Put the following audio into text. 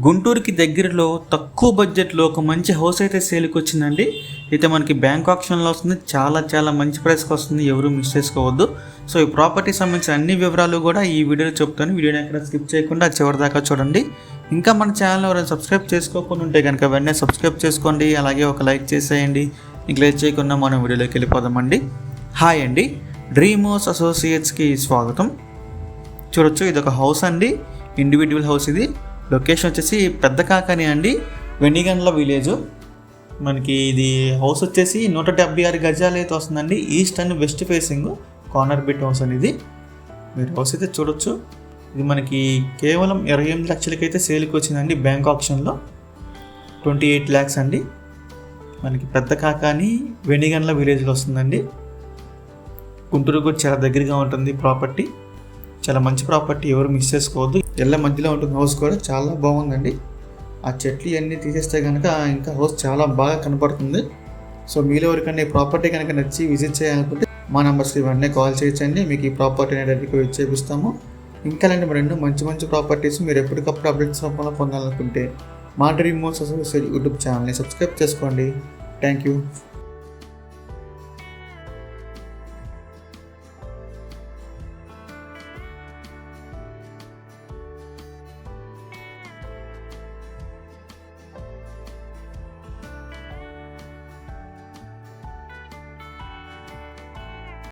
గుంటూరుకి దగ్గరలో తక్కువ బడ్జెట్లో ఒక మంచి హౌస్ అయితే సేల్కి వచ్చిందండి. అయితే మనకి బ్యాంక్ ఆప్షన్లో వస్తుంది. చాలా చాలా మంచి ప్రైస్కి వస్తుంది. ఎవరు మిస్ చేసుకోవద్దు. సో ఈ ప్రాపర్టీ సంబంధించిన అన్ని వివరాలు కూడా ఈ వీడియోలో చెప్తాను. వీడియోని ఎక్కడ స్కిప్ చేయకుండా చివరి దాకా చూడండి. ఇంకా మన ఛానల్ ఎవరైనా సబ్స్క్రైబ్ చేసుకోకుండా ఉంటే కనుక వెంటనే సబ్స్క్రైబ్ చేసుకోండి. అలాగే ఒక లైక్ చేసేయండి. ఇంక చేయకుండా మనం వీడియోలోకి వెళ్ళిపోదామండి. హాయ్ అండి. డ్రీమోస్ అసోసియేట్స్కి స్వాగతం. చూడొచ్చు ఇది ఒక హౌస్ అండి. ఇండివిజువల్ హౌస్ ఇది. లొకేషన్ వచ్చేసి పెద్ద కాకని అండి. వెన్నిగండ్ల విలేజ్. మనకి ఇది హౌస్ వచ్చేసి నూట డెబ్బై ఆరు గజాలు అయితే వస్తుందండి. East and west facing corner bit house అనేది. ఇది మీరు హౌస్ అయితే చూడొచ్చు. ఇది మనకి కేవలం ఇరవై ఎనిమిది లక్షలకైతే సేల్కి వచ్చిందండి బ్యాంక్ ఆప్షన్లో. ట్వంటీ ఎయిట్ ల్యాక్స్ అండి. మనకి పెద్ద కాకాని వెనిగండ్ల విలేజ్లో వస్తుందండి. గుంటూరు కూడా చాలా దగ్గరగా ఉంటుంది ప్రాపర్టీ. చాలా మంచి ప్రాపర్టీ ఎవరు మిస్ చేసుకోవద్దు. ఎల్ల మధ్యలో ఉంటుంది హౌస్ కూడా చాలా బాగుందండి. ఆ చెట్లు ఇవన్నీ తీసేస్తే కనుక ఇంకా హౌస్ చాలా బాగా కనపడుతుంది. సో మీలో ఎవరికైనా ఈ ప్రాపర్టీ కనుక నచ్చి విజిట్ చేయాలనుకుంటే మా నెంబర్స్కి ఇవన్నీ కాల్ చేయొచ్చండి. మీకు ఈ ప్రాపర్టీ అనేది చేపిస్తాము ఇంకా ఇలాంటి రెండు మంచి మంచి ప్రాపర్టీస్ మీరు ఎప్పటికప్పుడు అప్డేట్స్ రూపంలో పొందాలనుకుంటే మా డ్రీమ్ మోస్ అసోసియేట్ యూట్యూబ్ ఛానల్ని సబ్స్క్రైబ్ చేసుకోండి. Thank you.